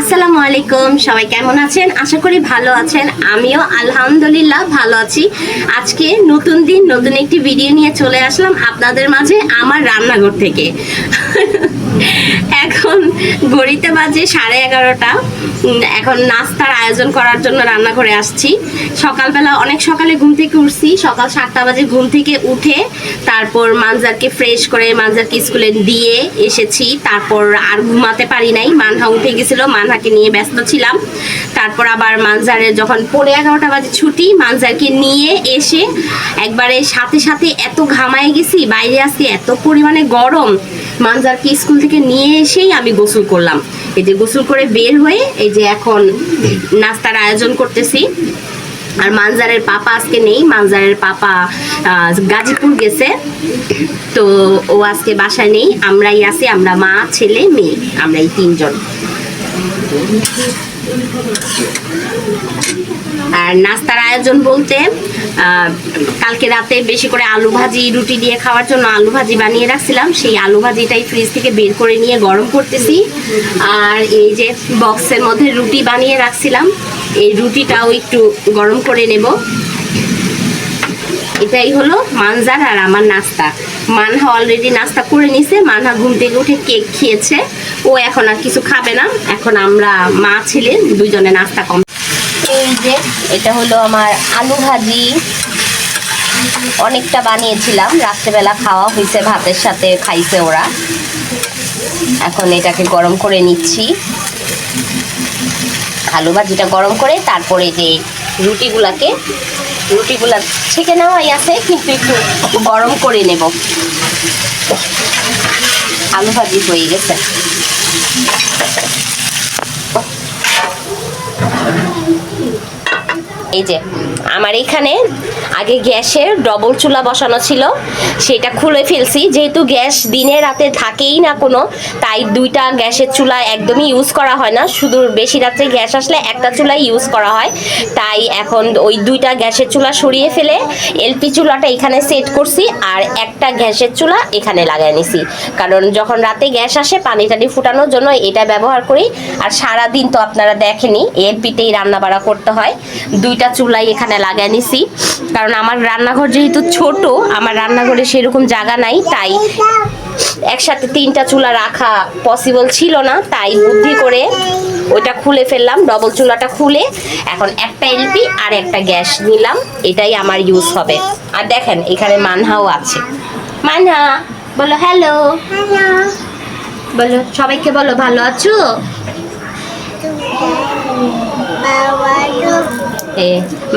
আসসালামু আলাইকুম, সবাই কেমন আছেন? আশা করি ভালো আছেন। আমিও আলহামদুলিল্লাহ ভালো আছি। আজকে নতুন দিন, নতুন একটি ভিডিও নিয়ে চলে আসলাম আপনাদের মাঝে আমার রান্নাঘর থেকে। এখন গড়িতে বাজে সাড়ে এগারোটা। এখন নাস্তার আয়োজন করার জন্য রান্নাঘরে আসছি। সকালবেলা, অনেক সকালে ঘুম থেকে উঠছি। সকাল সাতটা বাজে ঘুম থেকে উঠে তারপর মানজারকে ফ্রেশ করে মানজারকে স্কুলে দিয়ে এসেছি। তারপর আর ঘুমাতে পারি নাই। মানহা উঠে গেছিল। মানহাকে নিয়ে ব্যস্ত ছিলাম। তারপর আবার মানজারের যখন পরে এগারোটা বাজে ছুটি, মানজারকে নিয়ে এসে একবারে সাথে সাথে এত ঘামায় গেছি, বাইরে আসছি এত পরিমাণে গরম। মানজারকে স্কুল থেকে নিয়ে এসেই আমি গোসল করলাম। এই যে গোসল করে বের হয়ে এই যে এখন নাস্তার আয়োজন করতেছি। আর মানজারের পাপা আজকে নেই, মানজারের পাপা গাজীপুর গেছে। তো ও আজকে বাসায় নেই, আমরাই আছি, আমরা মা, ছেলে, মেয়ে, আমরাই তিনজন। আর নাস্তার আয়োজন বলতে কালকে রাতে বেশি করে আলু ভাজি, রুটি দিয়ে খাওয়ার জন্য আলু ভাজি বানিয়ে রাখছিলাম। সেই আলু ভাজিটাই ফ্রিজ থেকে বের করে নিয়ে গরম করতেছি। আর এই যে বক্সের মধ্যে রুটি বানিয়ে রাখছিলাম, এই রুটিটাও একটু গরম করে নেব। এটাই হলো মানজার আর আমার নাস্তা। মানহা অলরেডি নাস্তা করে নিছে, মানহা ঘুম থেকে উঠে কেক খেয়েছে। ও এখন আর কিছু খাবে না। এখন আমরা মা, ছেলে দুজনে নাস্তা কম যে এটা হলো আমার আলু ভাজি। অনেকটা বানিয়েছিলাম, রাত্রেবেলা খাওয়া হয়েছে ভাতের সাথে খাইছে ওরা। এখন এটাকে গরম করে নিচ্ছি। আলু ভাজিটা গরম করে তারপরে যে রুটিগুলাকে, রুটিগুলা ছেঁকে নেওয়াই আছে, কিন্তু একটু গরম করে নেব। আলু ভাজি হয়ে গেছে। এই যে, আমার এখানে আগে গ্যাসের ডবল চুলা বসানো ছিল, সেটা খুলে ফেলছি। যেহেতু গ্যাস দিনে রাতে থাকেই না কোনো, তাই দুইটা গ্যাসের চুলা একদমই ইউজ করা হয় না। শুধু বেশি রাত্রে গ্যাস আসলে একটা চুলাই ইউজ করা হয়। তাই এখন ওই দুইটা গ্যাসের চুলা সরিয়ে ফেলে এলপি চুলাটা এখানে সেট করছি আর একটা গ্যাসের চুলা এখানে লাগাই নিছি। কারণ যখন রাতে গ্যাস আসে, পানি টানি ফুটানোর জন্য এটা ব্যবহার করি। আর সারা দিন তো আপনারা দেখেনি এলপিতেই রান্না বাড়া করতে হয়। দুইটা চুলাই এখানে লাগাই নিছি। কারণ আমার রান্নাঘর যেহেতু ছোট, আমার রান্নাঘরে সেরকম জায়গা নাই, তাই একসাথে তিনটা চুলা রাখা পসিবল ছিল না, তাই বুদ্ধি করে ওইটা খুলে ফেললাম ডবল চুলাটা খুলে। এখন একটা এলপি আর একটা গ্যাস নিলাম, এটাই আমার ইউজ হবে। আর দেখেন, এখানে মানহাও আছে। মানহা, বলো হ্যালো বলো, সবাইকে বলো, ভালো আছো?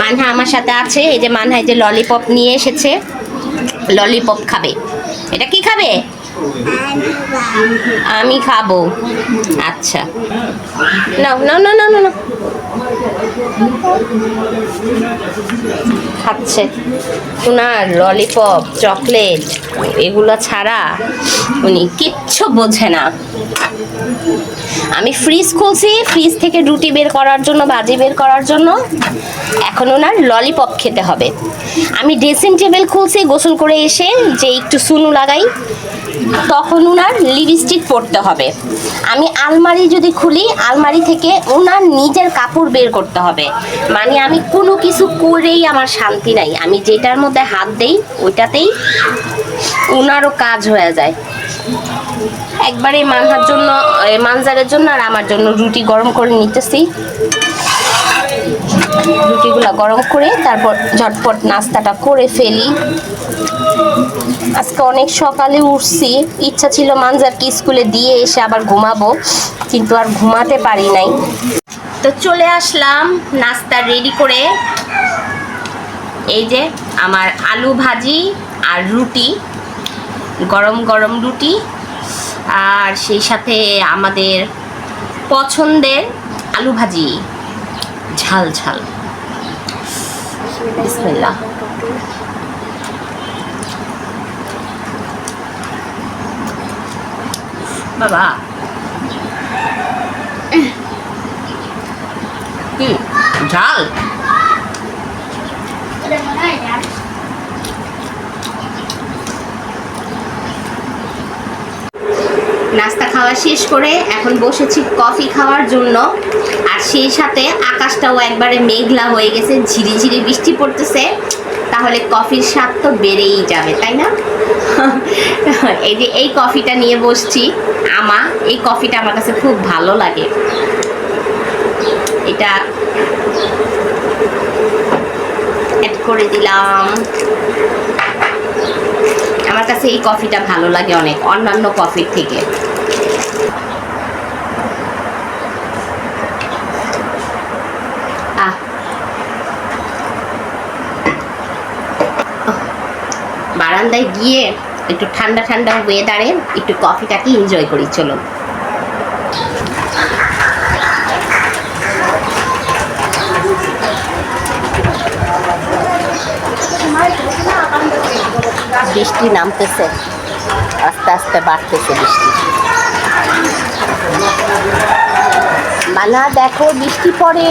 মানহা আমার সাথে আছে। এই যে মানহা এই যে ললিপপ নিয়ে এসেছে। ললিপপ খাবে। এটা কি খাবে? আমি খাব। আচ্ছা। না না না না না খাচ্ছে। ওনার ললিপপ, চকলেট, এগুলো ছাড়া উনি কিচ্ছু বোঝে না। আমি ফ্রিজ খুলছি, ফ্রিজ থেকে রুটি বের করার জন্য, বাজি বের করার জন্য। এখন ওনার ললিপপ খেতে হবে। আমি ড্রেসিং টেবিল খুলছি, গোসল করে এসে যে একটু সুনু লাগাই। তখন ওনার লিপস্টিক পরতে হবে। আমি আলমারি যদি খুলি, আলমারি থেকে ওনার নিজের কাপড় বের করতে হবে। মানে আমি কোনো কিছু করেই আমার শান্তি নাই। আমি যেটার মধ্যে হাত দেই, ওইটাতেই ওনারও কাজ হয়ে যায়। একবারে মানহার জন্য মানজারের জন্য আর আমার জন্য রুটি গরম করে নিতেছি। রুটিগুলো গরম করে তারপর ঝটপট নাস্তাটা করে ফেলি। আজকে অনেক সকালে উঠছি। ইচ্ছা ছিল মানজারকে স্কুলে দিয়ে এসে আবার ঘুমাবো, কিন্তু আর ঘুমাতে পারি নাই। তো চলে আসলাম নাস্তা রেডি করে। এই যে আমার আলু ভাজি আর রুটি, গরম গরম রুটি। আর সেই সাথে আমাদের পছন্দের আলু ভাজি। ঝাল ঝাল। বিসমিল্লাহ। নাস্তা খাওয়া শেষ করে এখন বসেছি কফি খাওয়ার জন্য। আর সেই সাথে আকাশটাও একবারে মেঘলা হয়ে গেছে, ঝিরিঝিরি বৃষ্টি পড়তেছে। তাহলে কফির স্বাদ তো বেড়েই যাবে, তাই না? এই যে এই কফিটা নিয়ে বসছি, আমা, এই কফিটা আমার কাছে খুব ভালো লাগে। এটা অ্যাড করে দিলাম। আমার কাছে এই কফিটা ভালো লাগে অনেক, অন্যান্য কফির থেকে। বারান্দায় গিয়ে একটু ঠান্ডা ঠান্ডা ওয়েদারে একটু কফিটাকে এনজয় করি, চলো। বৃষ্টি নামতেছে, আস্তে আস্তে বাড়তেছে বৃষ্টি। মানা দেখো বৃষ্টি পড়ে।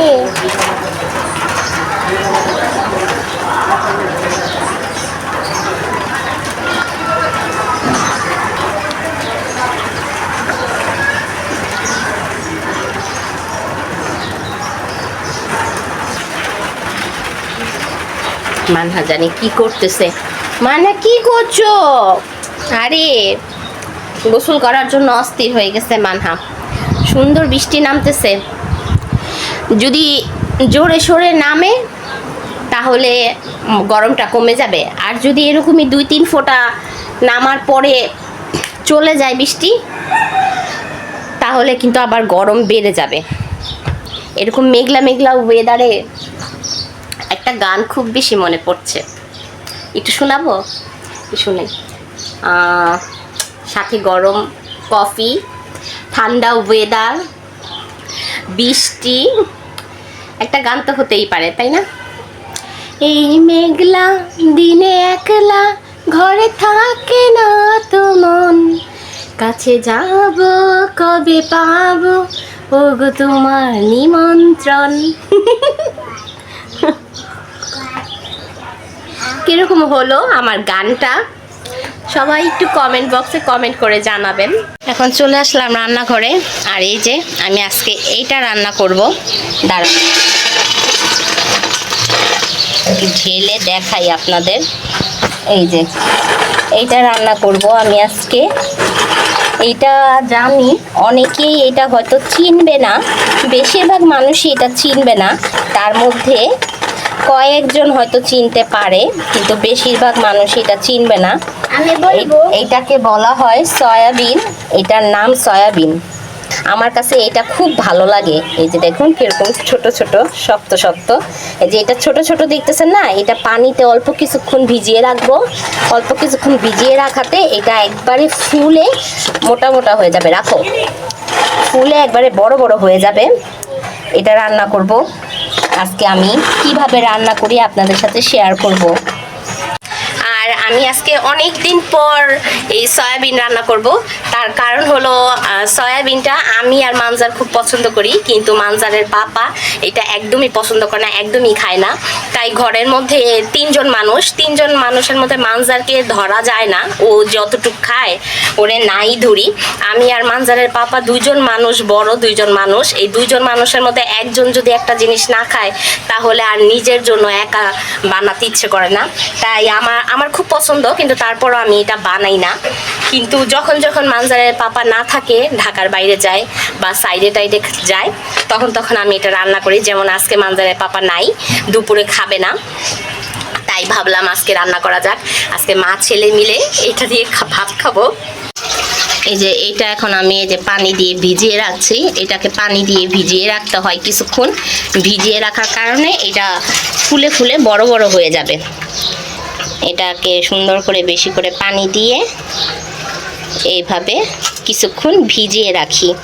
মানহা জানি কি করতেছে। মানা কি করছ? আরে, গোসল করার জন্য অস্থির হয়ে গেছে মানহা। সুন্দর বৃষ্টি নামতেছে। যদি জোরে সোরে নামে, তাহলে গরমটা কমে যাবে। আর যদি এরকমই দুই তিন ফোঁটা নামার পরে চলে যায় বৃষ্টি, তাহলে কিন্তু আবার গরম বেড়ে যাবে। এরকম মেঘলা মেঘলা ওয়েদারে একটা গান খুব বেশি মনে পড়ছে। একটু শোনাবো? শুনে। সাথে গরম কফি, ঠান্ডা ওয়েদার বৃষ্টি, একটা গান তো হতেই পারে, তাই না? এই মেঘলা দিনে একলা ঘরে থাকে না তো মন। কাছে যাব, কবে পাবো? ওগো তোমার নিমন্ত্রণ। কীরকম হলো আমার গানটা? সবাই একটু কমেন্ট বক্সে কমেন্ট করে জানাবেন। এখন চলে আসলাম রান্নাঘরে। আর এই যে, আমি আজকে এইটা রান্না করব। দাঁড়ান। ঢেলে দেখাই আপনাদের। এই যে, এইটা রান্না করব আমি আজকে। এইটা জানি অনেকেই এটা হয়তো চিনবে না। বেশিরভাগ মানুষই এটা চিনবে না। তার মধ্যে কয়েকজন হয়তো চিনতে পারে কিন্তু বেশিরভাগ মানুষ এটা চিনবে না। আমি বলব এই- বলা হয় সয়াবিন এটার নাম সয়াবিন। আমার কাছে এটা খুব ভালো লাগে। এই যে দেখুন কীরকম ছোট ছোট শক্ত শক্ত। এই যে এটা ছোট ছোট দেখতেছেন না এটা পানিতে অল্প কিছুক্ষণ ভিজিয়ে রাখব। অল্প কিছুক্ষণ ভিজিয়ে রাখাতে এটা একবারে ফুলে মোটা মোটা হয়ে যাবে। রাখো। ফুলে একবারে বড় বড় হয়ে যাবে। এটা রান্না করব। আজকে আমি কীভাবে রান্না করি আপনাদের সাথে শেয়ার করব। আমি আজকে অনেক দিন পর এই সয়াবিন রান্না করব। তার কারণ হলো সয়াবিনটা আমি আর মানজার খুব পছন্দ করি, কিন্তু মানজারের পাপা এটা একদমই পছন্দ করে না, একদমই খায় না। তাই ঘরের মধ্যে তিনজন মানুষ, তিনজন মানুষের মধ্যে মানজারকে ধরা যায় না। ও যতটুক খায়, ওরে নাই ধরি। আমি আর মানজারের পাপা দুইজন মানুষ, বড় দুইজন মানুষ। এই দুইজন মানুষের মধ্যে একজন যদি একটা জিনিস না খায়, তাহলে আর নিজের জন্য একা বানাতে ইচ্ছে করে না। তাই আমার আমার খুব পছন্দ, কিন্তু তারপরও আমি এটা বানাই না। কিন্তু যখন যখন মানজারের পাপা না থাকে, ঢাকার বাইরে যায় বা সাইডে টাইডে যায়, তখন তখন আমি এটা রান্না করি। যেমন আজকে মানজারের পাপা নাই, দুপুরে খাবে না। তাই ভাবলাম আজকে রান্না করা যাক। আজকে মা ছেলে মিলে এটা দিয়ে ভাত খাব। এই যে এটা এখন আমি এই যে পানি দিয়ে ভিজিয়ে রাখছি। এটাকে পানি দিয়ে ভিজিয়ে রাখতে হয় কিছুক্ষণ। ভিজিয়ে রাখার কারণে এটা ফুলে ফুলে বড় বড় হয়ে যাবে। এটাকে সুন্দর করে বেশি করে পানি দিয়ে এইভাবে কিছুক্ষণ ভিজিয়ে রাখি।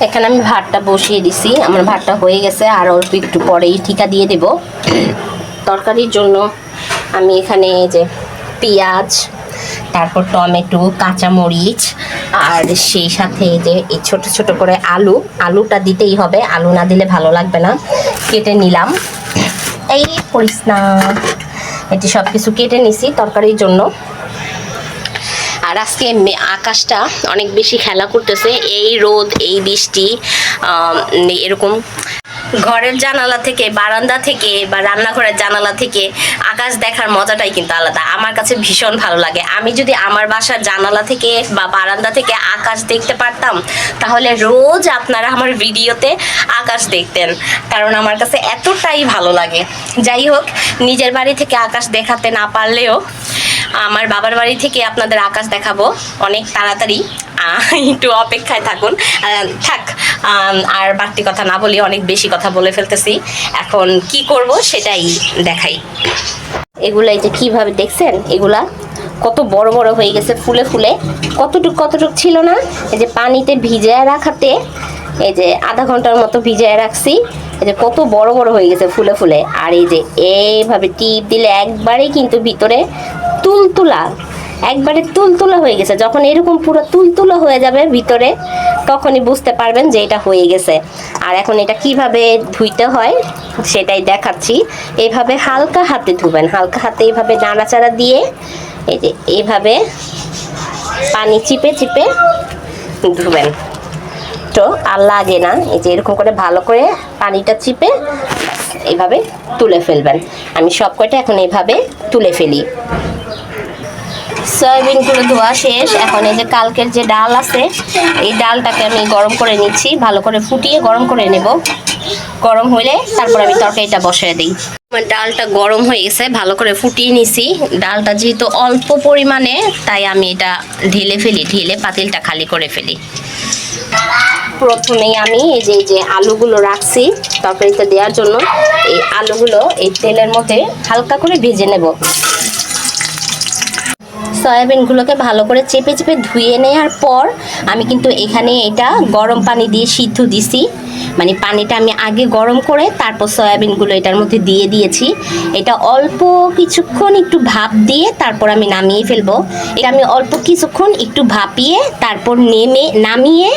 এখানে আমি ভাতটা বসিয়ে দিছি। আমার ভাতটা হয়ে গেছে, আর অল্প একটু পরেই ঠিকা দিয়ে দেব। তরকারির জন্য আমি এখানে যে পেঁয়াজ, তারপর টমেটো, কাঁচামরিচ, আর সেই সাথে যে এই ছোট ছোট করে আলু। আলুটা দিতেই হবে, আলু না দিলে ভালো লাগবে না। কেটে নিলাম। এই করিস না। এটি সব কিছু কেটে নিছি তরকারির জন্য। আর আজকে আকাশটা অনেক বেশি খেলা করতেছে। এই রোদ, এই বৃষ্টি এরকম ঘরের জানালা থেকে, বারান্দা থেকে বা রান্নাঘরের জানালা থেকে আকাশ দেখার মজাটাই কিন্তু আলাদা। আমার কাছে ভীষণ ভালো লাগে। আমি যদি আমার বাসার জানালা থেকে বা বারান্দা থেকে আকাশ দেখতে পারতাম, তাহলে রোজ আপনারা আমার ভিডিওতে আকাশ দেখতেন। কারণ আমার কাছে এতটাই ভালো লাগে। যাই হোক, নিজের বাড়ি থেকে আকাশ দেখাতে না পারলেও আমার বাবার বাড়ি থেকে আপনাদের আকাশ দেখাবো। অনেক তাড়াতাড়ি। একটু অপেক্ষায় থাকুন। থাক আর বাড়তি কথা না বলি অনেক বেশি কথা বলে ফেলতেছি। এখন কি করব সেটাই দেখাই। এগুলা এই যে কীভাবে দেখছেন? এগুলা কত বড় বড় হয়ে গেছে ফুলে ফুলে। কতটুক কতটুক ছিল না? এই যে পানিতে ভিজায় রাখাতে এই যে আধা ঘণ্টার মতো ভিজায় রাখছি। এই যে কত বড় বড় হয়ে গেছে ফুলে ফুলে। আর এই যে এইভাবে টিপ দিলে একবারেই কিন্তু ভিতরে তুলতুলা একবারে তুলতুলা হয়ে গেছে। যখন এরকম পুরো তুলতুলা হয়ে যাবে ভিতরে, তখনই বুঝতে পারবেন যে এটা হয়ে গেছে। আর এখন এটা কীভাবে ধুইতে হয়, সেটাই দেখাচ্ছি। এভাবে হালকা হাতে ধুবেন। হালকা হাতে এইভাবে নাড়াচাড়া দিয়ে, এই যে এইভাবে পানি চিপে চিপে ধুবেন। তো আর লাগে না। এই যে এরকম করে ভালো করে পানিটা চিপে এইভাবে তুলে ফেলবেন। আমি সব কয়টা এখন এইভাবে তুলে ফেলি। সয়াবিনগুলো ধোয়া শেষ। এখন এই যে কালকের যে ডাল আছে, এই ডালটাকে আমি গরম করে নিচ্ছি, ভালো করে ফুটিয়ে গরম করে নেব। গরম হলে তারপর আমি তরকারিটা বসিয়ে দিই। আমার ডালটা গরম হয়ে গেছে, ভালো করে ফুটিয়ে নিছি। ডালটা যেহেতু অল্প পরিমাণে, তাই আমি এটা ঢেলে ফেলি, ঢেলে পাতিলটা খালি করে ফেলি। প্রথমেই আমি এই যে যে আলুগুলো রাখছি তরকারিতে দেওয়ার জন্য, এই আলুগুলো এই তেলের মধ্যে হালকা করে ভেজে নেব। সয়াবিনগুলোকে ভালো করে চেপে চেপে ধুয়ে নেওয়ার পর আমি কিন্তু এখানে এটা গরম পানি দিয়ে সিদ্ধ দিছি। মানে পানিটা আমি আগে গরম করে তারপর সয়াবিনগুলো এটার মধ্যে দিয়ে দিয়েছি। এটা অল্প কিছুক্ষণ একটু ভাপ দিয়ে তারপর আমি নামিয়ে ফেলব। এটা আমি অল্প কিছুক্ষণ একটু ভাপিয়ে তারপর নেমে, নামিয়ে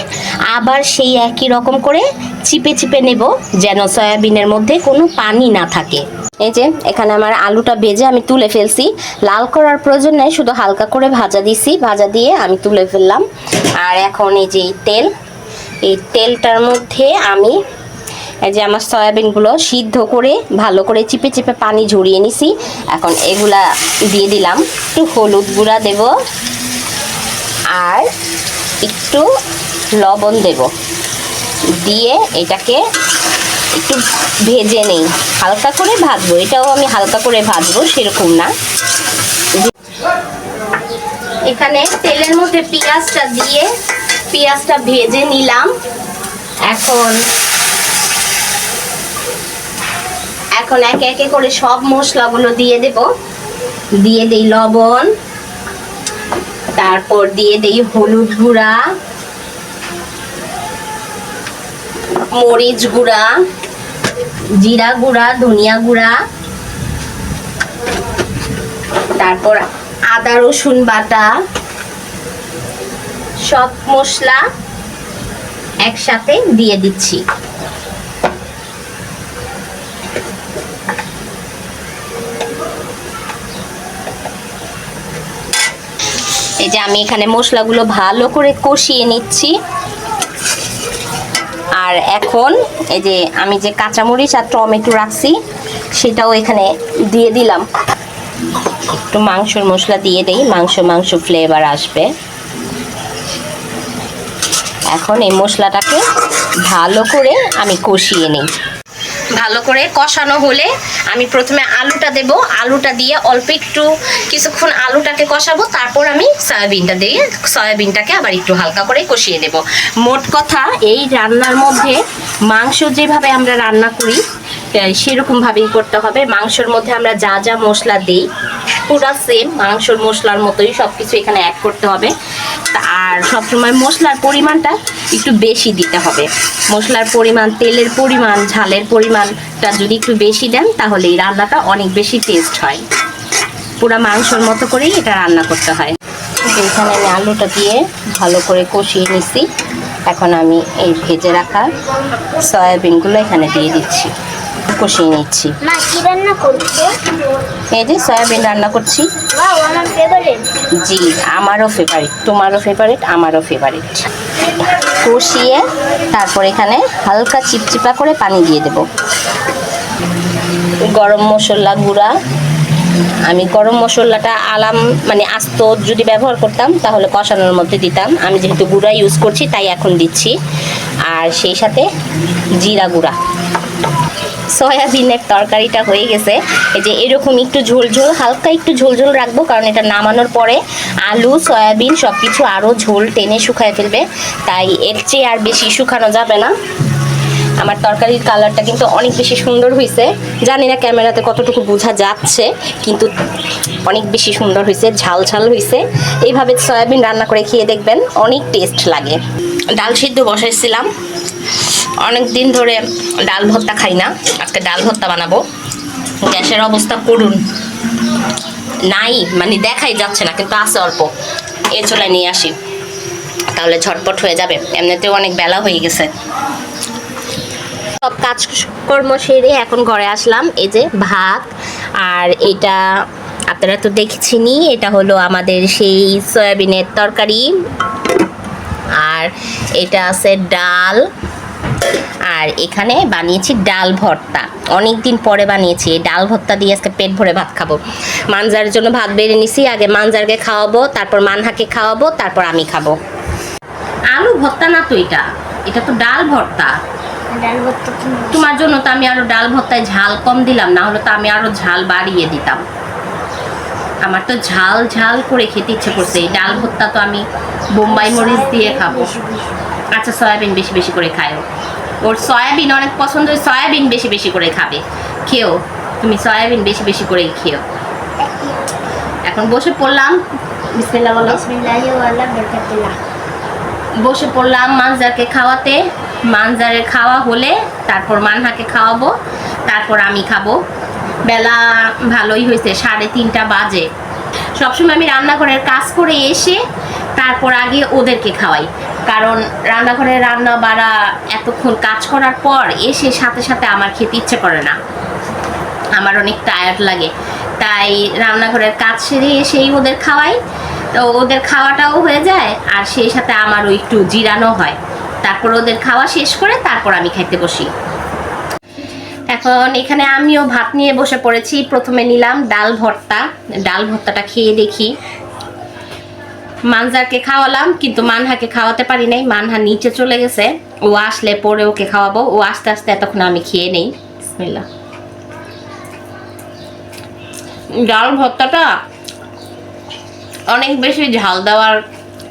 আবার সেই একই রকম করে চিপে চিপে নেব যেন সয়াবিনের মধ্যে কোনো পানি না থাকে। এই যে, এখানে আমার আলুটা ভেজে আমি তুলে ফেলছি। লাল করার প্রয়োজন নেই, শুধু হালকা করে ভাজা দিছি, ভাজা দিয়ে আমি তুলে ফেললাম। আর এখন এই যে তেল, এই তেলটার মধ্যে আমি এই যে আমার সয়াবিনগুলো সিদ্ধ করে, ভালো করে চিপে চিপে পানি ঝরিয়ে নিছি। এখন এগুলা দিয়ে দিলাম। একটু হলুদ গুঁড়া দেব। আর একটু লবণ দেব। দিয়ে এটাকে একটু ভেজে নেই। হালকা করে ভাজবো। এটাও আমি হালকা করে ভাজবো, সেরকম না। এখানে তেলের মধ্যে পেঁয়াজটা দিয়ে পেঁয়াজটা ভেজে নিলাম। এখন এখন একে একে করে সব মশলাগুলো দিয়ে দেব। দিয়ে দেই লবণ, তারপর দিয়ে দেই হলুদ গুঁড়া। মরিচ গুঁড়া, জিরা গুঁড়া, ধনিয়া গুঁড়া, তারপর আদা, রসুন বাটা, সব মশলা একসাথে দিয়ে দিচ্ছি। এই যে আমি এখানে মশলাগুলো ভালো করে কষিয়ে নিচ্ছি। আর এখন এই যে আমি যে কাঁচামরিচ আর টমেটো রাখছি, সেটাও এখানে দিয়ে দিলাম। একটু মাংসর মশলা দিয়ে দেই, মাংস মাংস ফ্লেভার আসবে। এখন এই মশলাটাকে ভালো করে আমি কষিয়ে নিই। ভালো করে কষানো হলে আমি প্রথমে আলুটা দেব। আলুটা দিয়ে অল্প একটু কিছুক্ষণ আলুটাকে কষাবো। তারপর আমি সয়াবিনটা দিয়ে সয়াবিনটাকে আবার একটু হালকা করে কষিয়ে দেব মোট কথা এই রান্নার মধ্যে মাংস যেভাবে আমরা রান্না করি সেরকমভাবেই করতে হবে। মাংসর মধ্যে আমরা যা যা মশলা দিই, পুরা সেম মাংসর মশলার মতোই সব কিছু এখানে অ্যাড করতে হবে। আর সবসময় মশলার পরিমাণটা একটু বেশি দিতে হবে। মশলার পরিমাণ, তেলের পরিমাণ, ঝালের পরিমাণটা যদি একটু বেশি দেন, তাহলে এই রান্নাটা অনেক বেশি টেস্ট হয়। পুরো মাংসর মতো করেই এটা রান্না করতে হয়। এখানে আমি আলুটা দিয়ে ভালো করে কষিয়ে নিছি। এখন আমি এই ভেজে রাখা সয়াবিনগুলো এখানে দিয়ে দিচ্ছি। কষিয়ে নিচ্ছি। মা কি রান্না করছ? এই যে সয়াবিন রান্না করছি। ওয়াও আমার ফেভারিট জি আমারও ফেভারিট তোমারও ফেভারিট আমারও ফেভারিট কষিয়ে তারপর এখানে হালকা চিপচিপা করে পানি দিয়ে দেব। গরম মশলা গুঁড়া। আমি গরম মশলাটা আলাম মানে আস্ত যদি ব্যবহার করতাম তাহলে কষানোর মধ্যে দিতাম। আমি যেহেতু গুঁড়া ইউজ করছি তাই এখন দিচ্ছি। আর সেই সাথে জিরা গুঁড়া। সয়াবিনের তরকারিটা হয়ে গেছে। এই যে এরকম একটু ঝোল ঝোল হালকা একটু ঝোল ঝোল রাখব, কারণ এটা নামানোর পরে আলু, সয়াবিন সব কিছু আরও ঝোল টেনে শুকায় ফেলবে। তাই এর চেয়ে আর বেশি শুকানো যাবে না। আমার তরকারির কালারটা কিন্তু অনেক বেশি সুন্দর হয়েছে জানি না ক্যামেরাতে কতটুকু বোঝা যাচ্ছে, কিন্তু অনেক বেশি সুন্দর হয়েছে ঝাল ঝাল হয়েছে এইভাবে সয়াবিন রান্না করে খেয়ে দেখবেন, অনেক টেস্ট লাগে। ডাল সিদ্ধ বসাইছিলাম। অনেক দিন ধরে ডাল ভর্তা খাই না। আজকে ডাল ভর্তা বানাবো। গ্যাসের অবস্থা করুন। নাই মানে দেখাই যাচ্ছে না, কিন্তু আছে অল্প। এ চলে নিয়ে আসি। তাহলে ঝটপট হয়ে যাবে। এমনিতেও অনেক বেলা হয়ে গেছে। সব কাজকর্ম সেরে এখন ঘরে আসলাম। এই যে ভাত, আর এটা আপনারা তো দেখছেনই, এটা হলো আমাদের সেই সয়াবিনের তরকারি। আর এটা আছে ডাল। আর এখানে বানিয়েছি ডাল ভর্তা। অনেক দিন পরে বানিয়েছি। ডাল ভর্তা দিয়ে আজকে পেট ভরে ভাত খাব। মানজারের জন্য ভাত বেড়ে নিছি। আগে মানজারকে খাওয়াবো তারপর মানহাকে খাওয়াবো তারপর আমি খাব। আলু ভর্তা না তো এটা? এটা তো ডাল ভর্তা। তোমার জন্য তো আমি আরও ডাল ভর্তায় ঝাল কম দিলাম না হলে তো আমি আরও ঝাল বাড়িয়ে দিতাম। আমার তো ঝাল ঝাল করে খেতে ইচ্ছে করছে। এই ডাল ভর্তা তো আমি বোম্বাই মরিচ দিয়ে খাব। আচ্ছা সয়াবিন বেশি বেশি করে খায়ও ওর সয়াবিন অনেক পছন্দ সয়াবিন বেশি বেশি করে খাবে। খেও তুমি সয়াবিন বেশি বেশি করে খেও। এখন বসে পড়লাম। বিসমিল্লাহ বলো। বসে পড়লাম মানজারকে খাওয়াতে। মানজারের খাওয়া হলে তারপর মানহাকে খাওয়াবো। তারপর আমি খাব। বেলা ভালোই হয়েছে সাড়ে তিনটা বাজে। সবসময় আমি রান্নাঘরের কাজ করে এসে তারপর আগে ওদেরকে খাওয়াই। কারণ রান্নাঘরে রান্না বাড়া এতক্ষণ কাজ করার পর এসে সাথে সাথে আমার খেতে ইচ্ছে করে না। আমার অনেক টায়ার্ড লাগে। তাই রান্নাঘরের কাজ সেরে এসেই ওদের খাওয়াই। তো ওদের খাওয়াটাও হয়ে যায় আর সেই সাথে আমারও একটু জিরানো হয়। তারপর ওদের খাওয়া শেষ করে তারপর আমি খাইতে বসি। এখন এখানে আমিও ভাত নিয়ে বসে পড়েছি। প্রথমে নিলাম ডাল ভর্তা। ডাল ভর্তাটা খেয়ে দেখি। মানজারকে খাওয়ালাম, কিন্তু মানহাকে খাওয়াতে পারি নাই। মানহা নিচে চলে গেছে। ও আসলে পরে ওকে খাওয়াবো। ও আস্তে আস্তে এতক্ষণ আমি খেয়ে নেই। বিসমিল্লাহ। ডাল ভর্তাটা অনেক বেশি ঝাল দেওয়ার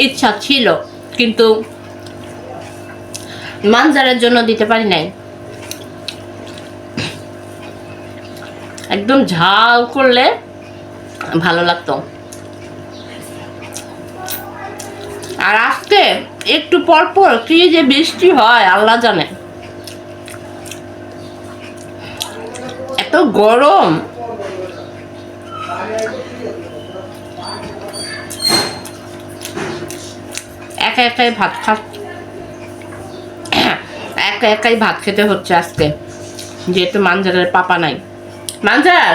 ইচ্ছা ছিল, কিন্তু মানজারের জন্য দিতে পারি নাই। একদম ঝাল করলে ভালো লাগতো। আর আজকে একটু পর পর কি যে বৃষ্টি হয় আল্লাহ জানে। এত গরম। একা একাই ভাত খা একা একাই ভাত খেতে হচ্ছে আজকে। যেহেতু মানজারের পাপা নাই। মানজার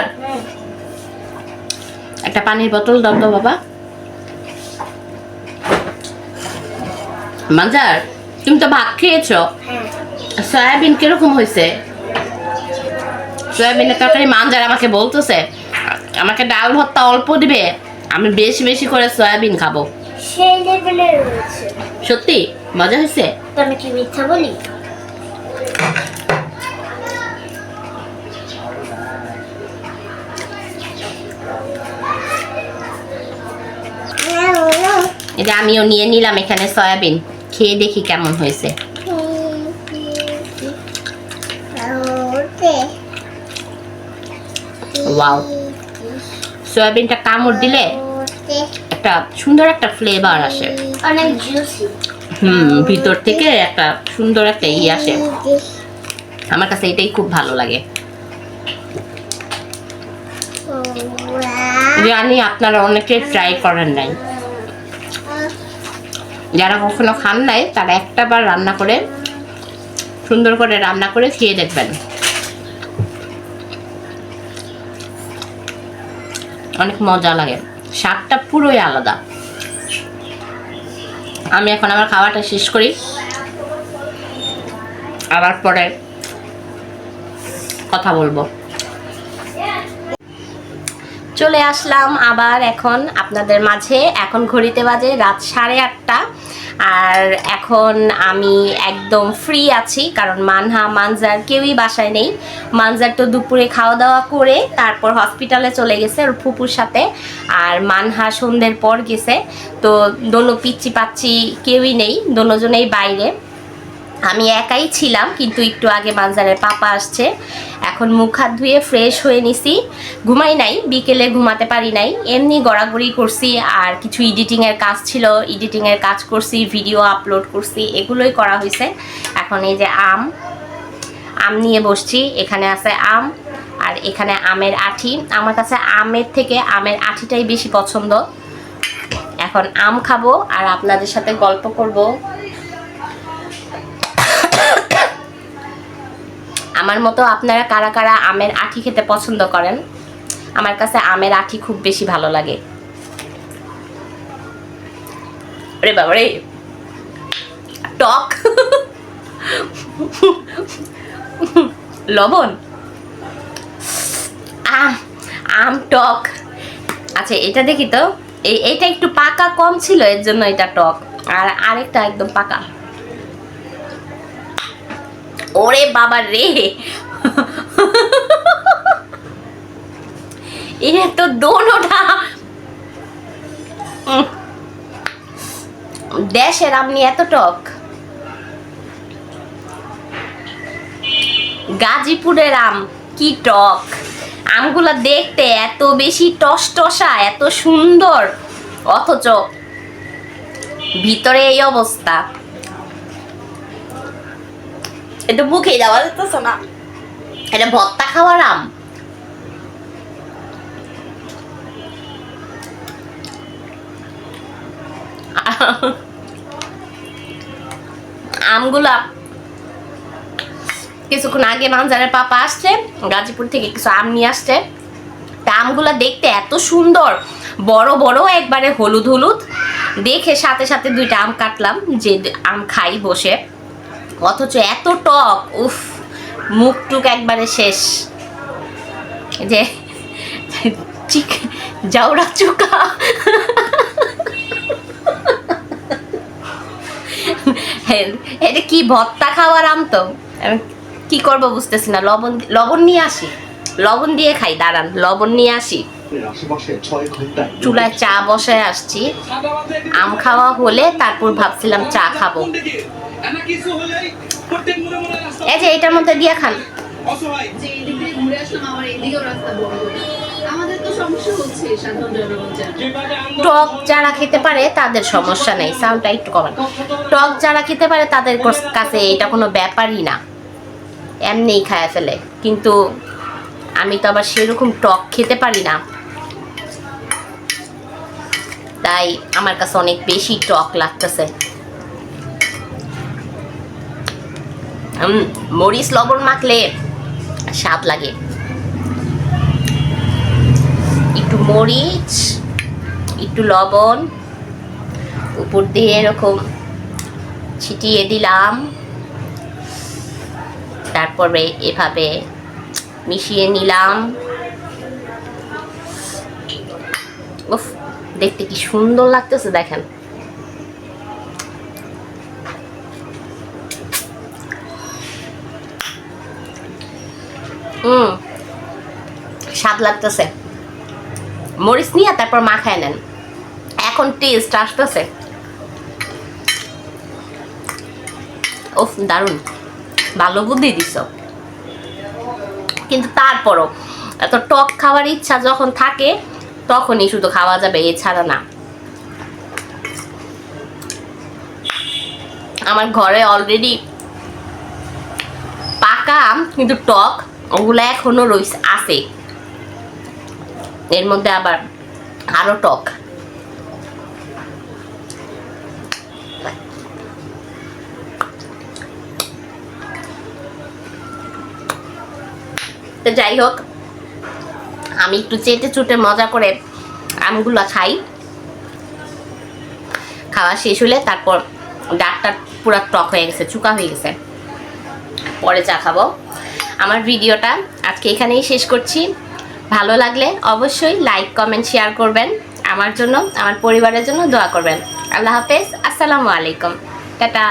একটা পানির বোতল দাও তো বাবা। মানজার তুমি তো ভাত খেয়েছো? হ্যাঁ। সয়াবিন কীরকম হয়েছে? সয়াবিনের তরকারি মানজার আমাকে বলতেছে আমাকে ডাল ভর্তা অল্প দিবে আমি বেশি বেশি করে সয়াবিন খাব। সত্যি? মজা হয়েছে? আমি কি মিথ্যা বলি? এটা আমিও নিয়ে নিলাম এখানে সয়াবিন। খেয়ে দেখি কেমন হয়েছে। ওয়াও সয়াবিনটা কামড় দিলে একটা সুন্দর একটা ফ্লেভার আসে। অনেক জুসি হুম ভিতর থেকে একটা সুন্দর একটা ই আসে। আমার কাছে এটাই খুব ভালো লাগে। জানি আপনারা অনেকে ট্রাই করেন নাই। যারা কখনো খান নাই, তারা একটা বার রান্না করে, সুন্দর করে রান্না করে খেয়ে দেখবেন। অনেক মজা লাগে। শাকটা পুরোই আলাদা। আমি এখন আমার খাওয়াটা শেষ করি। আবার পরে কথা বলব। চলে আসলাম আবার এখন আপনাদের মাঝে। এখন ঘড়িতে বাজে রাত সাড়ে আটটা। আর এখন আমি একদম ফ্রি আছি, কারণ মানহা, মানজার কেউই বাসায় নেই। মানজার তো দুপুরে খাওয়া দাওয়া করে তারপর হসপিটালে চলে গেছে ওর ফুপুর সাথে। আর মানহা সন্ধ্যের পর গেছে। তো দোনো পিচ্ছি পাচ্ছি কেউই নেই, দোনোজনেই বাইরে। আমি একাই ছিলাম, কিন্তু একটু আগে মানজারের পাপা আসছে। এখন মুখ হাত ধুয়ে ফ্রেশ হয়ে নিছি। ঘুমাই নাই, বিকেলে ঘুমাতে পারি নাই। এমনি গড়াগড়ি করছি, আর কিছু এডিটিংয়ের কাজ ছিল এডিটিংয়ের কাজ করছি ভিডিও আপলোড করছি, এগুলোই করা হয়েছে। এখন এই যে আম আম নিয়ে বসছি, এখানে আছে আম, আর এখানে আমের আঠি। আমার কাছে আমের থেকে আমের আঠিটাই বেশি পছন্দ। এখন আম খাব, আর আপনাদের সাথে গল্প করব। আমার মতো আপনারা কারা কারা আমের আঠি খেতে পছন্দ করেন? আমার কাছে আমের আঠি খুব বেশি ভালো লাগে। রে বাবা রে টক। লবণ। আম আম টক। আচ্ছা এটা দেখি তো। এই এটা একটু পাকা কম ছিল, এর জন্য এটা টক। আর আরেকটা একদম পাকা। ওরে বাবা রে। উম। দেশের আমনি এত টক। গাজীপুরের আম, কি টক। আমগুলা দেখতে এত বেশি টসটসা, এত সুন্দর। অথচ ভিতরে এই অবস্থা। এটা মুখে যাওয়া যেতেছে না। এটা ভত্তা খাওয়ার আম। আমগুলা কিছুক্ষণ আগে মানজারের পাপা আসছে, গাজীপুর থেকে কিছু আম নিয়ে আসছে। তা আমগুলা দেখতে এত সুন্দর, বড় বড়, একবারে হলুদ হলুদ। দেখে সাথে সাথে দুইটা আম কাটলাম, যে আম খাই বসে। অথচ এত টক, উফ মুখ টুক একবারে শেষ। যে, চিক, জাউরা চুকা। এটা কি ভত্তা খাওয়ার আম তো? কি করব বুঝতেছি না। লবণ লবণ নিয়ে আসি। লবণ দিয়ে খাই, দাঁড়ান, লবণ নিয়ে আসি। চুলায় চা বসায় আসছি। আম খাওয়া হলে তারপর ভাবছিলাম চা খাব। এই যে এটার মধ্যে দিয়ে খান। যে এদিক দিয়ে ঘুরে আসলাম আবার এদিকেও রাস্তা বন্ধ। আমাদের তো সমস্যা হচ্ছে সাধারণ জনগণ যারা। টক যারা খেতে পারে তাদের সমস্যা নেই। সাউন্ডটা একটু কমান। টক যারা খেতে পারে তাদের কাছে এটা কোনো ব্যাপারই না। এমনিই খায় ফেলে। কিন্তু আমি তো আবার সেরকম টক খেতে পারি না। তাই আমার কাছে অনেক বেশি টক লাগতেছে। মরিচ লবণ মাখলে স্বাদ লাগে। একটু মরিচ, একটু লবণ, উপর দিয়ে এরকম ছিটিয়ে দিলাম। তারপরে এভাবে মিশিয়ে নিলাম উফ দেখতে কি সুন্দর লাগতেছে দেখেন। হুম স্বাদ লাগতেছে। মরিচ নিয়ে তারপর মাখায় নেন। এখন টেস্ট আসতেছে। ওফ দারুণ। ভালো বুদ্ধি দিছ। কিন্তু তারপরও এত টক খাওয়ার ইচ্ছা যখন থাকে তখনই শুধু খাওয়া যাবে, এছাড়া না। আমার ঘরে অলরেডি পাকা কিন্তু টক, ওগুলো এখনও রয়েছে আছে। এর মধ্যে আবার আরও টক। যাই হোক আমি একটু চেটে চুটে মজা করে আমগুলো খাই। খাওয়া শেষ হলে তারপর ডাকটা পুরো টক হয়ে গেছে, চুকা হয়ে গেছে। পরে চা খাব। আমার ভিডিওটা আজকে এখানেই শেষ করছি। ভালো লাগলে অবশ্যই লাইক কমেন্ট শেয়ার করবেন। আমার জন্য, আমার পরিবারের জন্য দোয়া করবেন। আল্লাহ হাফেজ, আসসালামু আলাইকুম। টাটা।